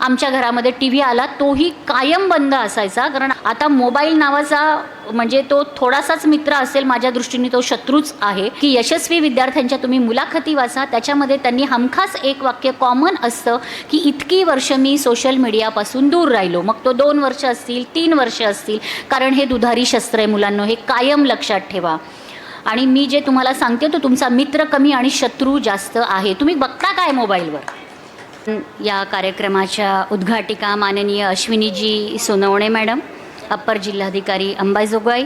आमच्या घरामध्ये T V आला तोही कायम बंद असायचा. कारण आता मोबाईल नावाचा म्हणजे तो थोडासाच मित्र असेल माझ्या दृष्टीने तो शत्रूच आहे. की यशस्वी विद्यार्थ्यांच्या तुम्ही मुलाखती वाचा त्याच्यामध्ये त्यांनी हमखास एक वाक्य कॉमन असतं की इतकी वर्ष मी सोशल मीडियापासून दूर राहिलो. मग तो दोन वर्ष असतील तीन वर्ष असतील कारण हे दुधारी शस्त्र आहे मुलांनो हे कायम लक्षात ठेवा. आणि मी जे तुम्हाला सांगते तो तुमचा मित्र कमी आणि शत्रू जास्त आहे. तुम्ही बघता काय मोबाईलवर? या कार्यक्रमाच्या उद्घाटिका माननीय अश्विनीजी सोनवणे मॅडम अप्पर जिल्हाधिकारी अंबाजोगाई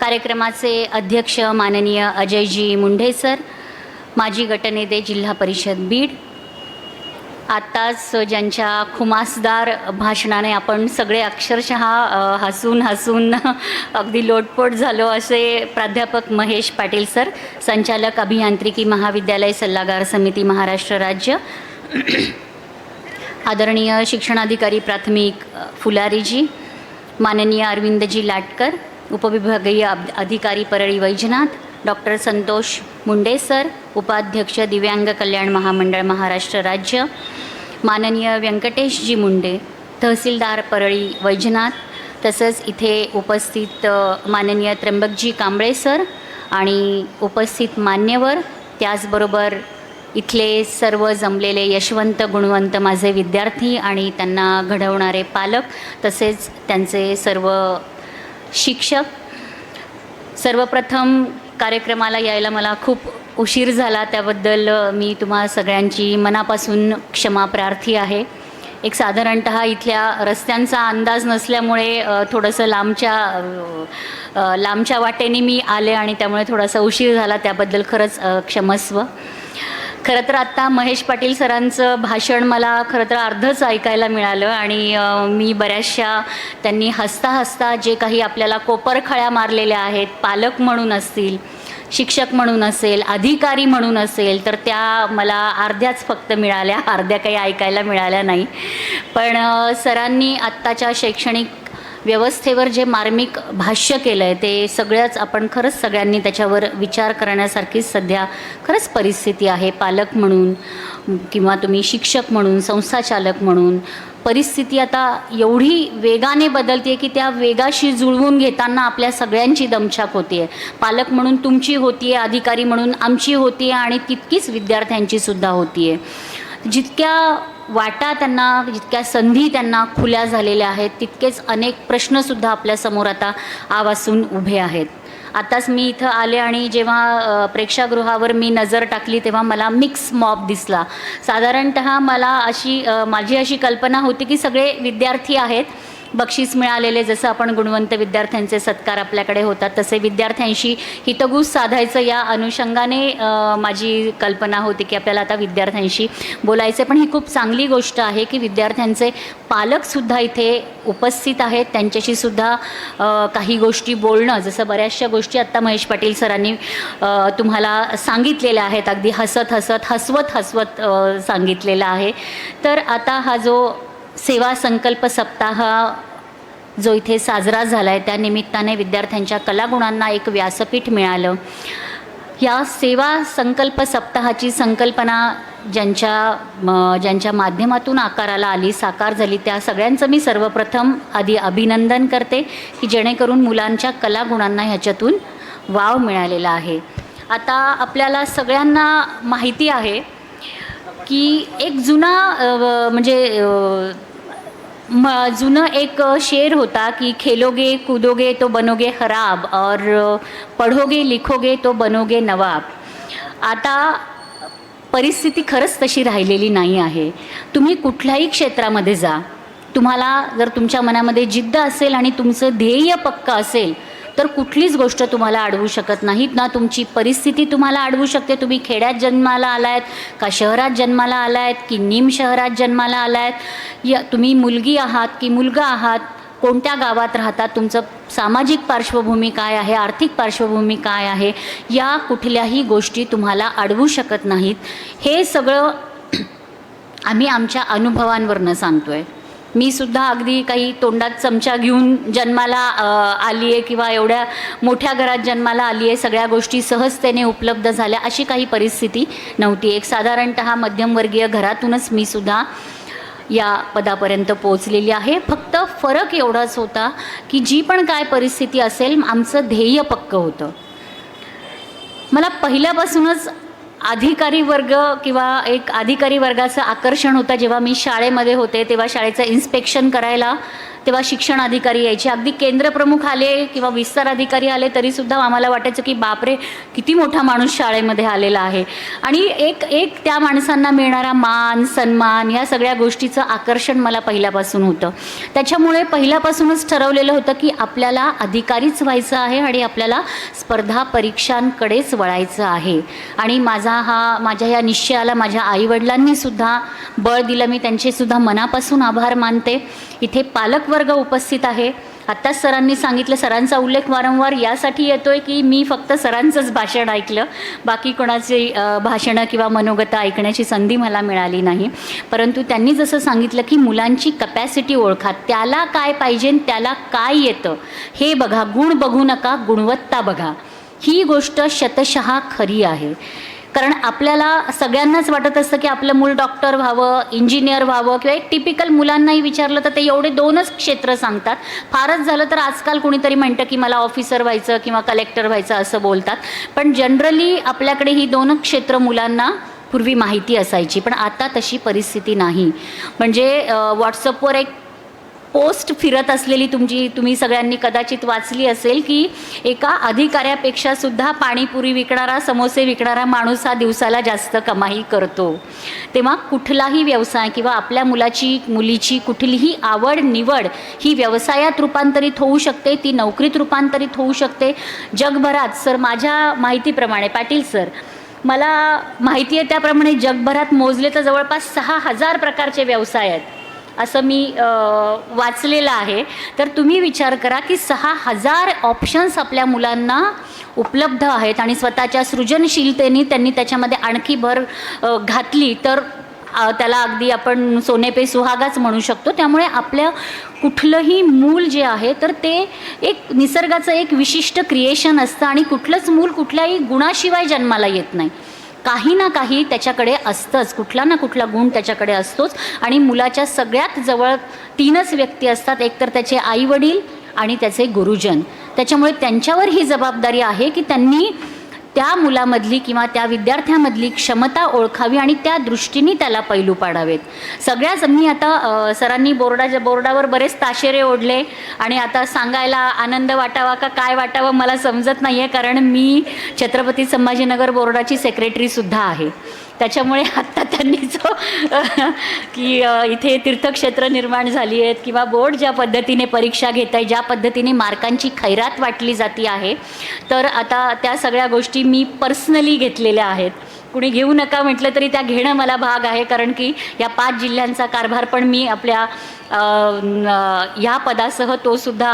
कार्यक्रमाचे अध्यक्ष माननीय अजयजी मुंढे सर माजी गटनेते जिल्हा परिषद बीड. आत्ताच ज्यांच्या खुमासदार भाषणाने आपण सगळे अक्षरशः हसून हसून अगदी लोटपोट झालो असे प्राध्यापक महेश पाटील सर संचालक अभियांत्रिकी महाविद्यालय सल्लागार समिती महाराष्ट्र राज्य आदरणीय शिक्षणाधिकारी प्राथमिक फुलारीजी माननीय अरविंदजी लाटकर उपविभागीय अधिकारी परळी वैजनाथ डॉक्टर संतोष मुंडे सर उपाध्यक्ष दिव्यांग कल्याण महामंडळ महाराष्ट्र राज्य माननीय व्यंकटेशजी मुंडे तहसीलदार परळी वैजनाथ तसंच इथे उपस्थित माननीय त्र्यंबकजी कांबळे सर आणि उपस्थित मान्यवर त्याचबरोबर इथले सर्व जमलेले यशवंत गुणवंत माझे विद्यार्थी आणि त्यांना घडवणारे पालक तसेच त्यांचे सर्व शिक्षक. सर्वप्रथम कार्यक्रमाला यायला मला खूप उशीर झाला त्याबद्दल मी तुम्हा सगळ्यांची मनापासून क्षमा प्रार्थी आहे. एक साधारणत इथल्या रस्त्यांचा अंदाज नसल्यामुळे थोडंसं लांबच्या लांबच्या वाटेने मी आले आणि त्यामुळे थोडासा उशीर झाला त्याबद्दल खरंच क्षमस्व. खरं तर आत्ता महेश पाटील सरांचं भाषण मला खरं तर अर्धच ऐकायला मिळालं आणि मी बऱ्याचशा त्यांनी हसता हसता जे काही आपल्याला कोपरखळ्या मारलेल्या आहेत पालक म्हणून असतील शिक्षक म्हणून असेल अधिकारी म्हणून असेल तर त्या मला अर्ध्याच फक्त मिळाल्या अर्ध्या काही ऐकायला मिळाल्या नाही. पण सरांनी आत्ताच्या शैक्षणिक व्यवस्थेवर जे मार्मिक भाष्य केलं आहे ते सगळ्याच आपण खरंच सगळ्यांनी त्याच्यावर विचार करण्यासारखीच सध्या खरंच परिस्थिती आहे. पालक म्हणून किंवा तुम्ही शिक्षक म्हणून संस्थाचालक म्हणून परिस्थिती आता एवढी वेगाने बदलते की त्या वेगाशी जुळवून घेताना आपल्या सगळ्यांची दमछाक होती आहे पालक म्हणून तुमची होती आहे अधिकारी म्हणून आमची होती आहे आणि तितकीच विद्यार्थ्यांची सुद्धा होती आहे जितक्या वाटा त्यांना जितक्या संधी त्यांना खुल्या झालेल्या आहेत तितकेच अनेक प्रश्नसुद्धा आपल्यासमोर आता आवासून उभे आहेत. आताच मी इथं आले आणि जेव्हा प्रेक्षागृहावर मी नजर टाकली तेव्हा मला मिक्स मॉब दिसला. साधारणत मला अशी माझी अशी कल्पना होती की सगळे विद्यार्थी आहेत बक्षीस मिळालेले जसं आपण गुणवंत विद्यार्थ्यांचे सत्कार आपल्याकडे होतात तसे विद्यार्थ्यांशी हितगुज साधायचं या अनुषंगाने माझी कल्पना होती की आपल्याला आता विद्यार्थ्यांशी बोलायचं पण ही खूप चांगली गोष्ट आहे की विद्यार्थ्यांचे पालकसुद्धा इथे उपस्थित आहेत. त्यांच्याशी सुद्धा काही गोष्टी बोलणं जसं बऱ्याचशा गोष्टी आत्ता महेश पाटील सरांनी तुम्हाला सांगितलेल्या आहेत. अगदी हसत हसत हसवत हसवत सांगितलेलं आहे. तर आता हा जो सेवा संकल्प सप्ताह जो इथे साजरा झाला आहे त्या निमित्ताने विद्यार्थ्यांच्या कलागुणांना एक व्यासपीठ मिळालं. या सेवा संकल्प सप्ताहाची संकल्पना ज्यांच्या ज्यांच्या माध्यमातून आकाराला आली साकार झाली त्या सगळ्यांचं मी सर्वप्रथम आधी अभिनंदन करते की जेणेकरून मुलांच्या कलागुणांना ह्याच्यातून वाव मिळालेला आहे. आता आपल्याला सगळ्यांना माहिती आहे की एक जुना म्हणजे म जुनं एक शेर होता की खेलोगे कूदोगे तो बनोगे खराब और पढ़ोगे लिखोगे तो बनोगे नवाब. आता परिस्थिती खरंच तशी राहिलेली नाही आहे. तुम्ही कुठल्याही क्षेत्रामध्ये जा. तुम्हाला जर तुमच्या मनामध्ये जिद्द असेल आणि तुमचं ध्येय पक्क असेल तर कुठलीच गोष्ट तुम्हाला अडवू शकत नाहीत ना. तुमची परिस्थिती तुम्हाला अडवू शकते. तुम्ही खेड्यात जन्माला आलायत का शहरात जन्माला आलायत की निम शहरात जन्माला आलायत? या तुम्ही मुलगी आहात की मुलगा आहात? कोणत्या गावात राहतात? तुमचं सामाजिक पार्श्वभूमी काय आहे? आर्थिक पार्श्वभूमी काय आहे? या कुठल्याही गोष्टी तुम्हाला अडवू शकत नाहीत. हे सगळं आम्ही आमच्या अनुभवांवरनं सांगतो आहे मी सुद्धा अगदी काही तोंडात चमचा घेऊन जन्माला आली आहे किंवा एवढ्या मोठ्या घरात जन्माला आली आहे सगळ्या गोष्टी सहजतेने उपलब्ध झाल्या अशी काही परिस्थिती नव्हती. एक साधारणतः मध्यमवर्गीय घरातूनच मी सुद्धा या पदापर्यंत पोचलेली आहे. फक्त फरक एवढाच होता की जी पण काय परिस्थिती असेल आमचं ध्येय पक्कं होतं. मला पहिल्यापासूनच अधिकारी वर्ग किंवा एक अधिकारी वर्गाचं आकर्षण होतं. जेव्हा मी शाळेमध्ये होते तेव्हा शाळेचं इन्स्पेक्शन करायला तेव्हा शिक्षण अधिकारी यायचे. अगदी केंद्रप्रमुख आले किंवा विस्तार अधिकारी आले तरीसुद्धा आम्हाला वाटायचं की बापरे किती मोठा माणूस शाळेमध्ये आलेला आहे. आणि एक एक त्या माणसांना मिळणारा मान सन्मान या सगळ्या गोष्टीचं आकर्षण मला पहिल्यापासून होतं. त्याच्यामुळे पहिल्यापासूनच ठरवलेलं होतं की आपल्याला अधिकारीच व्हायचं आहे आणि आपल्याला स्पर्धा परीक्षांकडेच वळायचं आहे. आणि माझा हा माझ्या या निश्चयाला माझ्या आईवडिलांनी सुद्धा बळ दिलं. मी त्यांचेसुद्धा मनापासून आभार मानते. इथे पालकवर्ग उपस्थित आहे. आत्ताच सरांनी सांगितलं सरांचा उल्लेख वारंवार यासाठी येतोय की मी फक्त सरांचंच भाषण ऐकलं. बाकी कोणाचे भाषणं किंवा मनोगत ऐकण्याची संधी मला मिळाली नाही. परंतु त्यांनी जसं सांगितलं की मुलांची कपॅसिटी ओळखा त्याला काय पाहिजे त्याला काय येतं हे बघा. गुण बघू नका गुणवत्ता बघा. ही गोष्ट शतशः खरी आहे. कारण आपल्याला सगळ्यांनाच वाटत असतं की आपलं मूल डॉक्टर व्हावं इंजिनियर व्हावं किंवा एक टिपिकल मुलांनाही विचारलं तर ते एवढे दोनच क्षेत्र सांगतात. फारच झालं तर आजकाल कुणीतरी म्हणतं की मला ऑफिसर व्हायचं किंवा कलेक्टर व्हायचं असं बोलतात. पण जनरली आपल्याकडे ही दोनच क्षेत्र मुलांना पूर्वी माहिती असायची. पण आता तशी परिस्थिती नाही. म्हणजे व्हॉट्सअपवर एक पोस्ट फिरत असलेली तुमची तुम्ही सगळ्यांनी कदाचित वाचली असेल की एका अधिकाऱ्यापेक्षा सुद्धा पाणीपुरी विकणारा समोसे विकणारा माणूस हा दिवसाला जास्त कमाई करतो. तेव्हा कुठलाही व्यवसाय किंवा आपल्या मुलाची मुलीची कुठलीही आवड निवड ही व्यवसायात रूपांतरित होऊ शकते ती नोकरीत रूपांतरित होऊ शकते. जगभरात सर माझ्या माहितीप्रमाणे पाटील सर मला माहिती आहे त्याप्रमाणे जगभरात मोजले तर जवळपास सहा हजार प्रकारचे व्यवसाय आहेत. असं मी वाचलेलं आहे. तर तुम्ही विचार करा की सहा हजार ऑप्शन्स आपल्या मुलांना उपलब्ध आहेत आणि स्वतःच्या सृजनशीलतेने त्यांनी त्याच्यामध्ये आणखी भर घातली तर त्याला अगदी आपण सोने पे सुहागाच म्हणू शकतो. त्यामुळे आपल्या कुठलंही मूल जे आहे तर ते एक निसर्गाचं एक विशिष्ट क्रिएशन असतं आणि कुठलंच मूल कुठल्याही गुणाशिवाय जन्माला येत नाही. काही ना काही त्याच्याकडे असतंच. कुठला ना कुठला गुण त्याच्याकडे असतोच. आणि मुलाच्या सगळ्यात जवळ तीनच व्यक्ती असतात. एकतर त्याचे आईवडील आणि त्याचे गुरुजन. त्याच्यामुळे त्यांच्यावर ही जबाबदारी आहे की त्यांनी त्या मुलामधली किंवा त्या विद्यार्थ्यामधली क्षमता ओळखावी आणि त्या दृष्टीने त्याला पैलू पाडावेत. सगळ्याच मी आता सरांनी बोर्डाच्या बोर्डावर बरेच ताशेरे ओढले आणि आता सांगायला आनंद वाटावा का काय वाटावं मला समजत नाही आहे कारण मी छत्रपती संभाजीनगर बोर्डाची सेक्रेटरीसुद्धा आहे. त्याच्यामुळे आत्ता त्यांनी जो की इथे तीर्थक्षेत्र निर्माण झाली आहेत किंवा बोर्ड ज्या पद्धतीने परीक्षा घेत आहे ज्या पद्धतीने मार्कांची खैरात वाटली जाती आहे तर आता त्या सगळ्या गोष्टी मी पर्सनली घेतलेल्या आहेत. कुणी घेऊ नका म्हटलं तरी त्या घेणं मला भाग आहे कारण की या पाच जिल्ह्यांचा कारभार पण मी आपल्या ह्या पदासह तो सुद्धा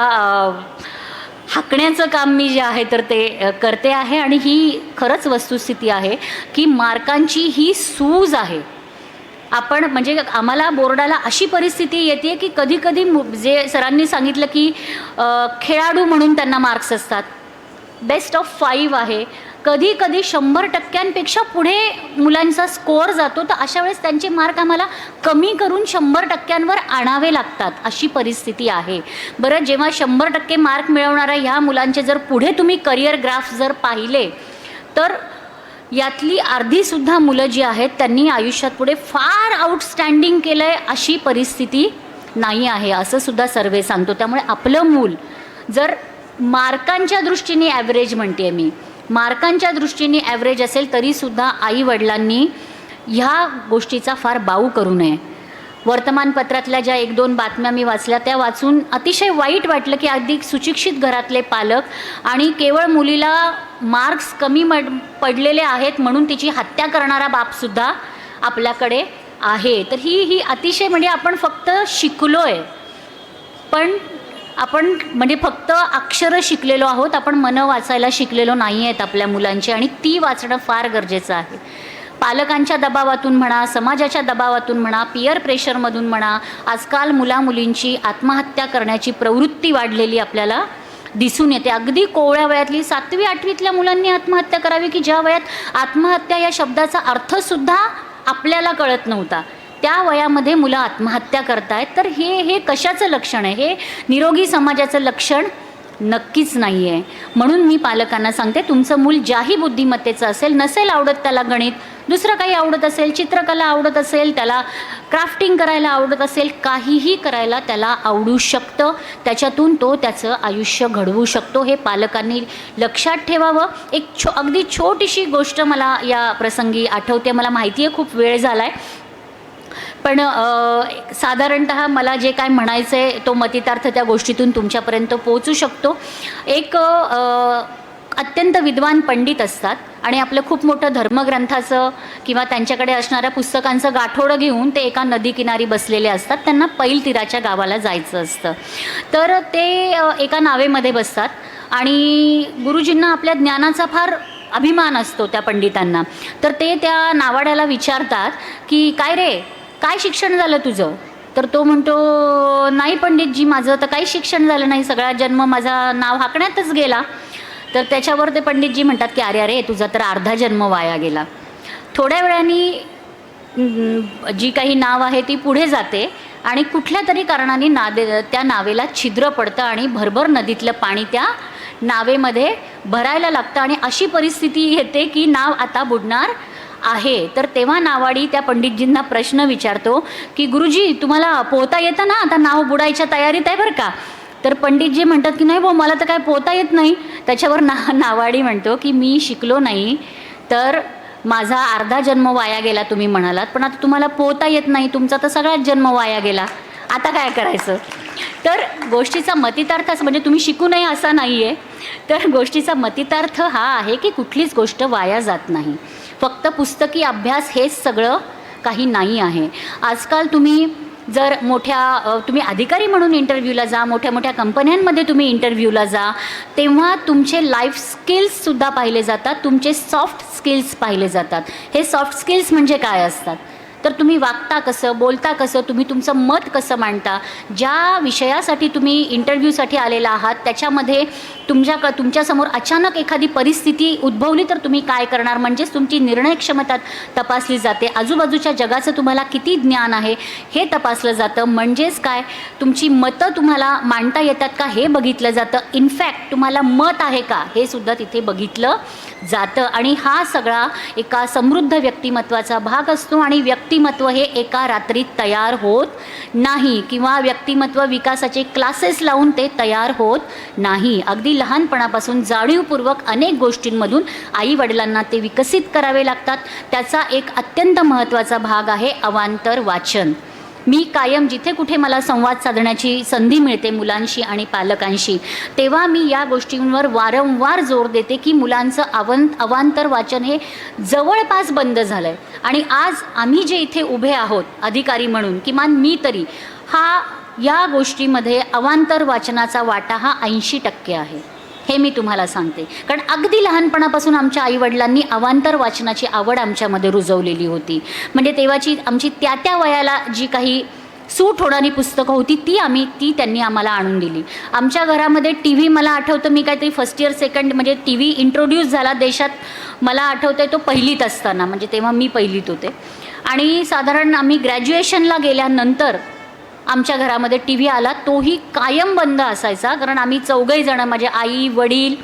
हाकण्याचं काम मी जे आहे तर ते करते आहे आणि ही खरंच वस्तुस्थिती आहे की मार्कांची ही सूज आहे. आपण म्हणजे आम्हाला बोर्डाला अशी परिस्थिती येते की कधी कधी जे सरांनी सांगितलं की खेळाडू म्हणून त्यांना मार्क्स असतात. बेस्ट ऑफ फाईव्ह आहे. कधी कधी शंभर टक्क्यांपेक्षा पुढे मुलांचा स्कोअर जातो तर अशा वेळेस त्यांचे मार्क आम्हाला कमी करून शंभर टक्क्यांवर आणावे लागतात अशी परिस्थिती आहे. बरं जेव्हा शंभर टक्के मार्क मिळवणाऱ्या ह्या मुलांचे जर पुढे तुम्ही करिअर ग्राफ जर पाहिले तर यातली अर्धीसुद्धा मुलं जी आहेत त्यांनी आयुष्यात पुढे फार आउटस्टँडिंग केलं आहे अशी परिस्थिती नाही आहे असं सुद्धा सर्वे सांगतो. त्यामुळे आपलं मूल जर मार्कांच्या दृष्टीने ॲव्हरेज म्हणते मी मार्कांच्या दृष्टीने ॲव्हरेज असेल तरीसुद्धा आईवडिलांनी ह्या गोष्टीचा फार बाऊ करू नये. वर्तमानपत्रातल्या ज्या एक दोन बातम्या मी वाचल्या त्या वाचून अतिशय वाईट वाटलं की अगदी सुशिक्षित घरातले पालक आणि केवळ मुलीला मार्क्स कमी मड पडलेले आहेत म्हणून तिची हत्या करणारा बापसुद्धा आपल्याकडे आहे. तर ही ही अतिशय म्हणजे आपण फक्त शिकलो आहे पण आपण म्हणजे फक्त अक्षरं शिकलेलो आहोत आपण मनं वाचायला शिकलेलो नाही आहेत आपल्या मुलांची आणि ती वाचणं फार गरजेचं आहे. पालकांच्या दबावातून म्हणा समाजाच्या दबावातून म्हणा पियर प्रेशरमधून म्हणा आजकाल मुलामुलींची आत्महत्या करण्याची प्रवृत्ती वाढलेली आपल्याला दिसून येते. अगदी कोवळ्या वयातली सातवी आठवीतल्या मुलांनी आत्महत्या करावी की ज्या वयात आत्महत्या या शब्दाचा अर्थसुद्धा आपल्याला कळत नव्हता. त्या वयामध्ये मुलं आत्महत्या करतायत. तर हे हे कशाचं लक्षण आहे? हे निरोगी समाजाचं लक्षण नक्कीच नाही आहे म्हणून मी पालकांना सांगते तुमचं मूल ज्याही बुद्धिमत्तेचं असेल नसेल आवडत त्याला गणित दुसरं काही आवडत असेल चित्रकला आवडत असेल त्याला क्राफ्टिंग करायला आवडत असेल काहीही करायला त्याला आवडू शकतं. त्याच्यातून तो त्याचं आयुष्य घडवू शकतो. हे पालकांनी लक्षात ठेवावं. एक छो अगदी छोटीशी गोष्ट मला या प्रसंगी आठवते. मला माहिती आहे खूप वेळ झाला आहे पण साधारणत मला जे काय म्हणायचं आहे तो मतितार्थ त्या गोष्टीतून तुमच्यापर्यंत पोहोचू शकतो. एक अत्यंत विद्वान पंडित असतात आणि आपलं खूप मोठं धर्मग्रंथाचं किंवा त्यांच्याकडे असणाऱ्या पुस्तकांचं गाठोडं घेऊन ते एका नदीकिनारी बसलेले असतात. त्यांना पैल तीराच्या गावाला जायचं असतं. तर ते एका नावेमध्ये बसतात आणि गुरुजींना आपल्या ज्ञानाचा फार अभिमान असतो त्या पंडितांना. तर ते त्या नावाड्याला विचारतात की काय रे काय शिक्षण झालं तुझं? तर तो म्हणतो नाही पंडितजी माझं तर काही शिक्षण झालं नाही. सगळा जन्म माझा नाव हाकण्यातच गेला. तर त्याच्यावर ते पंडितजी म्हणतात की अरे अरे तुझा तर अर्धा जन्म वाया गेला. थोड्या वेळाने जी काही नाव आहे ती पुढे जाते आणि कुठल्या तरी कारणाने नादे त्या नावेला छिद्र पडतं आणि भरभर नदीतलं पाणी त्या नावेमध्ये भरायला लागतं. आणि अशी परिस्थिती येते की नाव आता बुडणार आहे. तर तेव्हा नावाडी त्या पंडितजींना प्रश्न विचारतो की गुरुजी तुम्हाला पोहता येतं ना? आता नाव बुडायच्या तयारीत आहे बरं का? तर पंडितजी म्हणतात की नाही भाऊ मला तर काय पोहता येत नाही. त्याच्यावर ना नावाडी म्हणतो की मी शिकलो नाही तर माझा अर्धा जन्म वाया गेला तुम्ही म्हणालात. पण आता तुम्हाला पोहता येत नाही तुमचा तर सगळाच जन्म वाया गेला. आता काय करायचं? तर गोष्टीचा मतितार्थ असं म्हणजे तुम्ही शिकू नये असा नाही आहे तर गोष्टीचा मतितार्थ हा आहे की कुठलीच गोष्ट वाया जात नाही. फक्त पुस्तकी अभ्यास हेच सगळं काही नाही आहे. आजकाल तुम्ही जर मोठ्या तुम्ही अधिकारी म्हणून इंटरव्ह्यूला जा मोठ्या मोठ्या कंपन्यांमध्ये तुम्ही इंटरव्ह्यूला जा तेव्हा तुमचे लाईफ स्किल्ससुद्धा पाहिले जातात तुमचे सॉफ्ट स्किल्स पाहिले जातात. हे सॉफ्ट स्किल्स म्हणजे काय असतात? तर तुम्ही वागता कसं बोलता कसं तुम्ही तुमचं मत कसं मांडता? ज्या विषयासाठी तुम्ही इंटरव्ह्यूसाठी आलेला आहात त्याच्यामध्ये तुमच्या तुमच्यासमोर अचानक एखादी परिस्थिती उद्भवली तर तुम्ही काय करणार? म्हणजेच तुमची निर्णय क्षमता तपासली जाते. आजूबाजूच्या जगाचं तुम्हाला किती ज्ञान आहे हे तपासलं जातं. म्हणजेच काय? तुमची मतं तुम्हाला मांडता येतात का? हे बघितलं जातं. इनफॅक्ट तुम्हाला मत आहे का? हे सुद्धा तिथे बघितलं जातं. आणि हा सगळा एका समृद्ध व्यक्तिमत्वाचा भाग असतो आणि व्यक्तिमत्व हे एका रात्रीत तयार होत नाही किंवा व्यक्तिमत्व विकासाचे क्लासेस लावून ते तयार होत नाही. अगदी लहानपणापासून जाणीवपूर्वक अनेक गोष्टींमधून आई वडिलांना ते विकसित करावे लागतात. त्याचा एक अत्यंत महत्त्वाचा भाग आहे अवांतर वाचन. मी कायम जिथे कुठे मला संवाद साधण्याची संधी मिळते मुलांशी आणि पालकांशी तेव्हा मी या गोष्टींवर वारंवार जोर देते की मुलांचं अवंत अवांतर वाचन हे जवळपास बंद झालं आहे आणि आज आम्ही जे इथे उभे आहोत अधिकारी म्हणून किमान मी तरी हा या गोष्टीमध्ये अवांतर वाचनाचा वाटा हा ऐंशी टक्के आहे. हे मी तुम्हाला सांगते. कारण अगदी लहानपणापासून आमच्या आईवडिलांनी अवांतर वाचनाची आवड आमच्यामध्ये रुजवलेली होती. म्हणजे तेव्हाची आमची त्या त्या वयाला जी काही सूट होणारी पुस्तकं होती ती आम्ही ती त्यांनी आम्हाला आणून दिली. आमच्या घरामध्ये टी व्ही मला आठवतं मी काहीतरी फर्स्ट इयर सेकंड म्हणजे टी व्ही इंट्रोड्यूस झाला देशात. मला आठवतं आहे तो पहिलीत असताना म्हणजे तेव्हा मी पहिलीत होते. आणि साधारण आम्ही ग्रॅज्युएशनला गेल्यानंतर आमच्या घरामध्ये टी व्ही आला तोही कायम बंद असायचा. कारण आम्ही चौघही जणं माझे आई वडील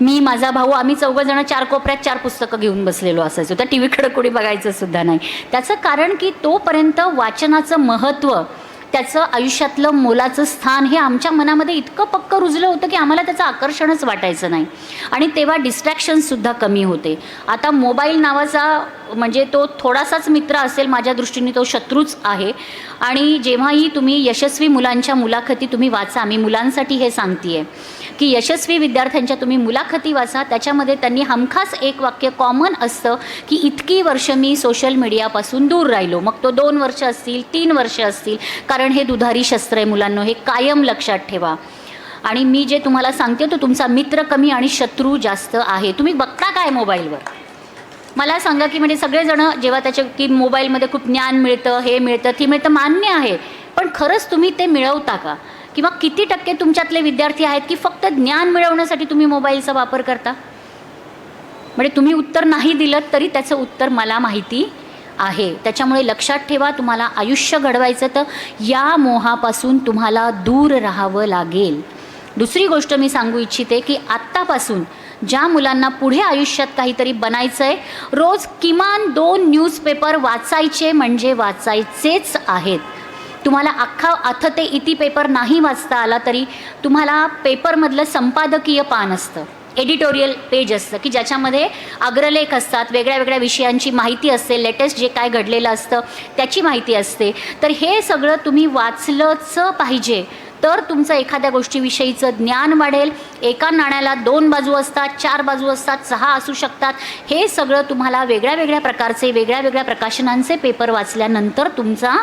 मी माझा भाऊ आम्ही चौघं चार कोपऱ्यात चार पुस्तकं घेऊन बसलेलो असायचो. त्या टी व्हीकडे कोणी बघायचं सुद्धा नाही. त्याचं कारण की तोपर्यंत वाचनाचं महत्त्व त्याचं आयुष्यातलं मोलाचं स्थान हे आमच्या मनामध्ये इतकं पक्क रुजलं होतं की आम्हाला त्याचं आकर्षणच वाटायचं नाही. आणि तेव्हा डिस्ट्रॅक्शन्ससुद्धा कमी होते. आता मोबाईल नावाचा म्हणजे तो थोडासाच मित्र असेल माझ्या दृष्टीने तो शत्रूच आहे. आणि जेव्हाही तुम्ही यशस्वी मुलांच्या मुलाखती तुम्ही वाचा मी मुलांसाठी हे सांगते आहे की यशस्वी विद्यार्थ्यांच्या तुम्ही मुलाखती वाचा. त्याच्यामध्ये त्यांनी हमखास एक वाक्य कॉमन असतं की इतकी वर्ष मी सोशल मीडियापासून दूर राहिलो. मग तो दोन वर्ष असतील तीन वर्ष असतील. कारण हे दुधारी शस्त्र आहे मुलांनो हे कायम लक्षात ठेवा. आणि मी जे तुम्हाला सांगते तो तुमचा मित्र कमी आणि शत्रू जास्त आहे. तुम्ही बघता काय मोबाईलवर? मला सांगा की म्हणजे सगळेजणं जेव्हा त्याच्या की मोबाईलमध्ये खूप ज्ञान मिळतं हे मिळतं ती मिळतं मान्य आहे. पण खरंच तुम्ही ते मिळवता का? किंवा किती टक्के तुमच्यातले विद्यार्थी आहेत की फक्त ज्ञान मिळवण्यासाठी तुम्ही मोबाईलचा वापर करता? म्हणजे तुम्ही उत्तर नाही दिलं तरी त्याचं उत्तर मला माहिती आहे. त्याच्यामुळे लक्षात ठेवा तुम्हाला आयुष्य घडवायचं तर या मोहापासून तुम्हाला दूर राहावं लागेल. दुसरी गोष्ट मी सांगू इच्छिते की आत्तापासून ज्या मुलांना पुढे आयुष्यात काहीतरी बनायचं आहे रोज किमान दोन न्यूजपेपर वाचायचे म्हणजे वाचायचेच आहेत. तुम्हाला अख्खा अथ ते इति पेपर नाही वाचता आला तरी तुम्हाला पेपरमधलं संपादकीय पान असतं. एडिटोरियल पेज असतं की ज्याच्यामध्ये अग्रलेख असतात वेगळ्या वेगळ्या विषयांची माहिती असते लेटेस्ट जे काय घडलेलं असतं त्याची माहिती असते. तर हे सगळं तुम्ही वाचलंच पाहिजे. तर तुमचं एखाद्या गोष्टीविषयीचं ज्ञान वाढेल. एका नाण्याला दोन बाजू असतात चार बाजू असतात सहा असू शकतात. हे सगळं तुम्हाला वेगळ्या वेगळ्या प्रकारचे वेगळ्या वेगळ्या प्रकाशनांचे पेपर वाचल्यानंतर तुमचा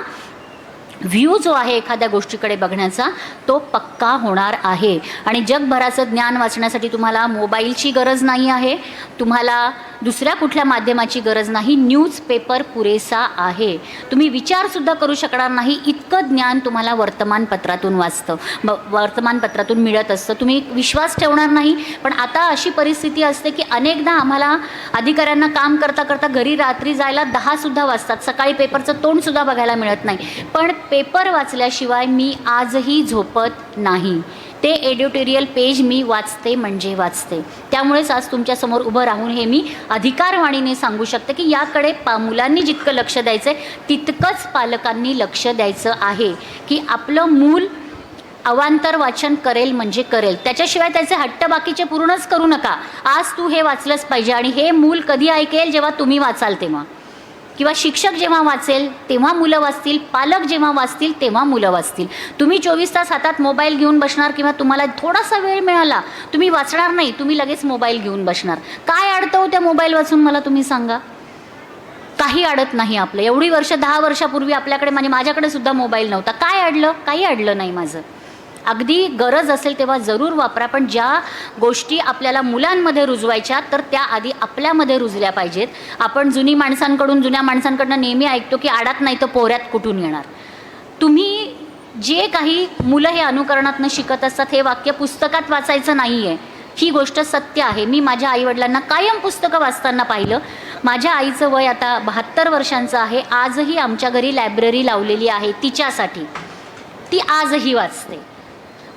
व्ह्यू जो आहे एखाद्या गोष्टीकडे बघण्याचा तो पक्का होणार आहे. आणि जगभराचं ज्ञान वाचण्यासाठी तुम्हाला मोबाईलची गरज नाही आहे. तुम्हाला दुसऱ्या कुठल्या माध्यमाची गरज नाही. न्यूजपेपर पुरेसा आहे. तुम्ही विचारसुद्धा करू शकणार नाही. इतकं ज्ञान तुम्हाला वर्तमानपत्रातून वाचतं. ब वर्तमानपत्रातून मिळत असतं. तुम्ही विश्वास ठेवणार नाही. पण आता अशी परिस्थिती असते की अनेकदा आम्हाला अधिकाऱ्यांना काम करता करता घरी रात्री जायला दहासुद्धा वाजतात. सकाळी पेपरचं तोंडसुद्धा बघायला मिळत नाही. पण पेपर वाचल्याशिवाय मी आजही झोपत नाही. ते एडिटोरियल पेज मी वाचते म्हणजे वाचते. त्यामुळेच आज तुमच्यासमोर उभं राहून हे मी अधिकारवाणीने सांगू शकते की याकडे पा मुलांनी जितकं लक्ष द्यायचं आहे तितकंच पालकांनी लक्ष द्यायचं आहे की आपलं मूल अवांतर वाचन करेल म्हणजे करेल. त्याच्याशिवाय त्याचे हट्ट बाकीचे पूर्णच करू नका. आज तू हे वाचलंच पाहिजे आणि हे मूल कधी ऐकेल जेव्हा तुम्ही वाचाल तेव्हा. किंवा शिक्षक जेव्हा वाचेल तेव्हा मुलं वाचतील पालक जेव्हा वाचतील तेव्हा मुलं वाचतील. तुम्ही चोवीस तास हातात मोबाईल घेऊन बसणार किंवा तुम्हाला थोडासा वेळ मिळाला तुम्ही वाचणार नाही तुम्ही लगेच मोबाईल घेऊन बसणार. काय अडतं त्या मोबाईल वाचून मला तुम्ही सांगा? काही अडत नाही आपलं. एवढी वर्ष दहा वर्षापूर्वी आपल्याकडे म्हणजे माझ्याकडे सुद्धा मोबाईल नव्हता. काय अडलं? काही अडलं नाही माझं. अगदी गरज असेल तेव्हा जरूर वापरा पण ज्या गोष्टी आपल्याला मुलांमध्ये रुजवायच्या तर त्या आधी आपल्यामध्ये रुजल्या पाहिजेत. आपण जुनी माणसांकडून जुन्या माणसांकडनं नेहमी ऐकतो की आडात नाही तर पोहऱ्यात कुठून येणार. तुम्ही जे काही मुलं हे अनुकरणातनं शिकत असतात हे वाक्य पुस्तकात वाचायचं नाही आहे ही गोष्ट सत्य आहे. मी माझ्या आईवडिलांना कायम पुस्तकं वाचताना पाहिलं. माझ्या आईचं वय आता बहात्तर वर्षांचं आहे. आजही आमच्या घरी लायब्ररी लावलेली आहे तिच्यासाठी. ती आजही वाचते.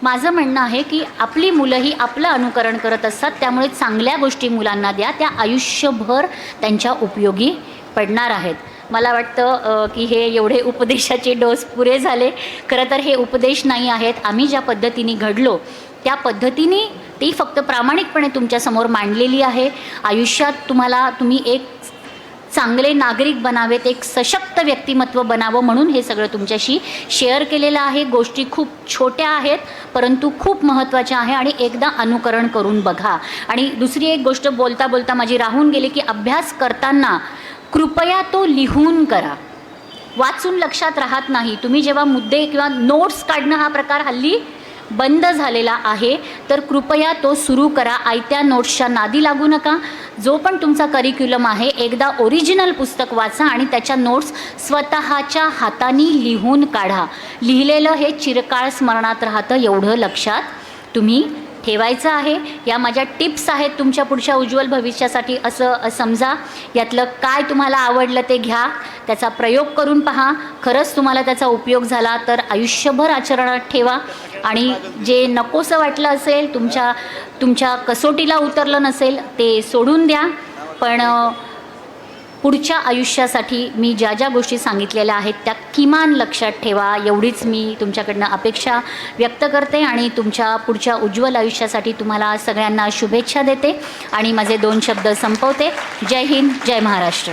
माझं म्हणणं आहे की आपली मुलंही आपलं अनुकरण करत असतात त्यामुळे चांगल्या गोष्टी मुलांना द्या त्या आयुष्यभर त्यांच्या उपयोगी पडणार आहेत. मला वाटतं की हे एवढे उपदेशाचे डोस पुरे झाले. खरं तर हे उपदेश नाही आहेत. आम्ही ज्या पद्धतीने घडलो त्या पद्धतीने ती फक्त प्रामाणिकपणे तुमच्यासमोर मांडलेली आहे. आयुष्यात तुम्हाला तुम्ही एक चांगले नागरिक बनावेत एक सशक्त व्यक्तिमत्व बनावं म्हणून हे सगळं तुमच्याशी शेअर केलेलं आहे. गोष्टी खूप छोट्या आहेत परंतु खूप महत्त्वाच्या आहे आणि एकदा अनुकरण करून बघा. आणि दुसरी एक गोष्ट बोलता बोलता माझी राहून गेली की अभ्यास करताना कृपया तो लिहून करा. वाचून लक्षात राहत नाही. तुम्ही जेव्हा मुद्दे किंवा नोट्स काढणं हा प्रकार हल्ली बंद झालेला आहे. तर कृपया तो सुरू करा. आयत्या नोट्सच्या नादी लागू नका. जो पण तुमचा करिक्युलम आहे एकदा ओरिजिनल पुस्तक वाचा आणि त्याच्या नोट्स स्वतःच्या हाताने लिहून काढा. लिहिलेलं हे चिरकाळ स्मरणात राहतं एवढं लक्षात. तुम्ही ठेवायचं आहे. या माझ्या टिप्स आहेत तुमच्या पुढच्या उज्ज्वल भविष्यासाठी असं समजा. यातलं काय तुम्हाला आवडलं ते घ्या. त्याचा प्रयोग करून पहा. खरंच तुम्हाला त्याचा उपयोग झाला तर आयुष्यभर आचरणात ठेवा. आणि जे नकोसं वाटलं असेल तुमच्या तुमच्या कसोटीला उतरलं नसेल ते सोडून द्या. पण पुढच्या आयुष्यासाठी मी ज्या ज्या गोष्टी सांगितलेल्या आहेत त्या किमान लक्षात ठेवा. एवढीच मी तुमच्याकडनं अपेक्षा व्यक्त करते आणि तुमच्या पुढच्या उज्ज्वल आयुष्यासाठी तुम्हाला सगळ्यांना शुभेच्छा देते आणि माझे दोन शब्द संपवते. जय हिंद जय महाराष्ट्र.